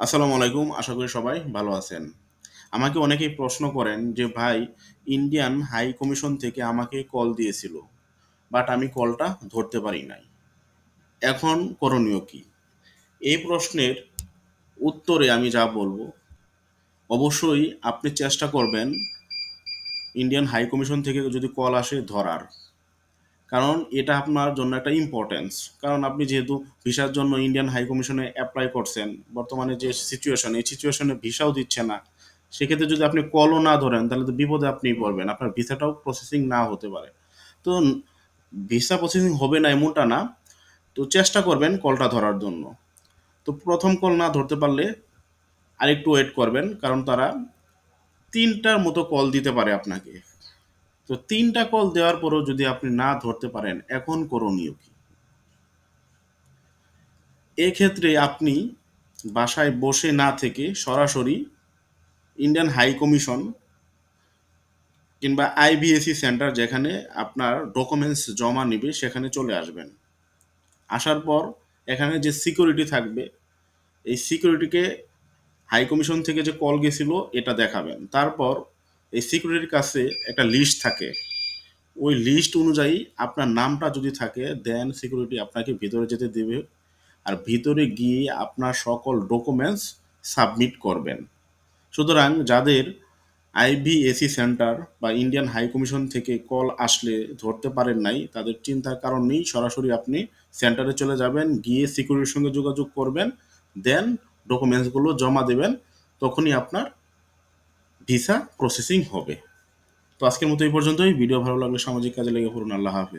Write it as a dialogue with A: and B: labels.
A: আসসালামু আলাইকুম, আশা করি সবাই ভালো আছেন। আমাকে অনেকেই প্রশ্ন করেন যে, ভাই ইন্ডিয়ান হাই কমিশন থেকে আমাকে কল দিয়েছিল বাট আমি কলটা ধরতে পারি নাই। এখন করণীয় কি? এই প্রশ্নের উত্তরে আমি যা বলব, অবশ্যই আপনি চেষ্টা করবেন ইন্ডিয়ান হাই কমিশন থেকে যদি কল আসে ধরার। কারণ এটা আপনার জন্য একটা ইম্পর্টেন্স কারণ আপনি যেহেতু ভিসার জন্য ইন্ডিয়ান হাই কমিশনে অ্যাপ্লাই করছেন, বর্তমানে যে সিচুয়েশন এই সিচুয়েশনে ভিসাও দিচ্ছে না, সেক্ষেত্রে যদি আপনি কলও না ধরেন, তাহলে তো বিপদে আপনি পড়বেন। আপনার ভিসাটাও প্রসেসিং না হতে পারে। তো ভিসা প্রসেসিং হবে না এমনটা না। তো চেষ্টা করবেন কলটা ধরার জন্য। তো প্রথম কল না ধরতে পারলে আরেকটু ওয়েট করবেন, কারণ তারা তিনটার মতো কল দিতে পারে আপনাকে। তো তিনটা কল দেওয়ার পরেও যদি আপনি না ধরতে পারেন, এখন করণীয় কি? এক্ষেত্রে আপনি বাসায় বসে না থেকে সরাসরি ইন্ডিয়ান হাই কমিশন কিংবা আইবিএসি সেন্টার যেখানে আপনার ডকুমেন্টস জমা নিবে, সেখানে চলে আসবেন। আসার পর এখানে যে সিকিউরিটি থাকবে, এই সিকিউরিটিকে হাই কমিশন থেকে যে কল গেছিল, এটা দেখাবেন। তারপর এই সিকিউরিটির কাছে একটা লিস্ট থাকে। ওই লিস্ট অনুযায়ী আপনার নামটা যদি থাকে দেন সিকিউরিটি আপনাকে ভিতরে যেতে দেবে আর ভিতরে গিয়ে আপনার সকল ডকুমেন্টস সাবমিট করবেন। সুতরাং যাদের আইবিএসি সেন্টার বা ইন্ডিয়ান হাই কমিশন থেকে কল আসলে ধরতে পারেন নাই, তাদের চিন্তার কারণ নেই, সরাসরি আপনি সেন্টারে চলে যাবেন, গিয়ে সিকিউরিটির সঙ্গে যোগাযোগ করবেন দেন ডকুমেন্টসগুলো জমা দেবেন, তখনই আপনার ভিসা প্রসেসিং হবে। তো আজকের মতো এই পর্যন্তই। ভিডিও ভালো লাগলে সামাজিক কাজে লেগে পড়ুন। আল্লাহ হাফিজ।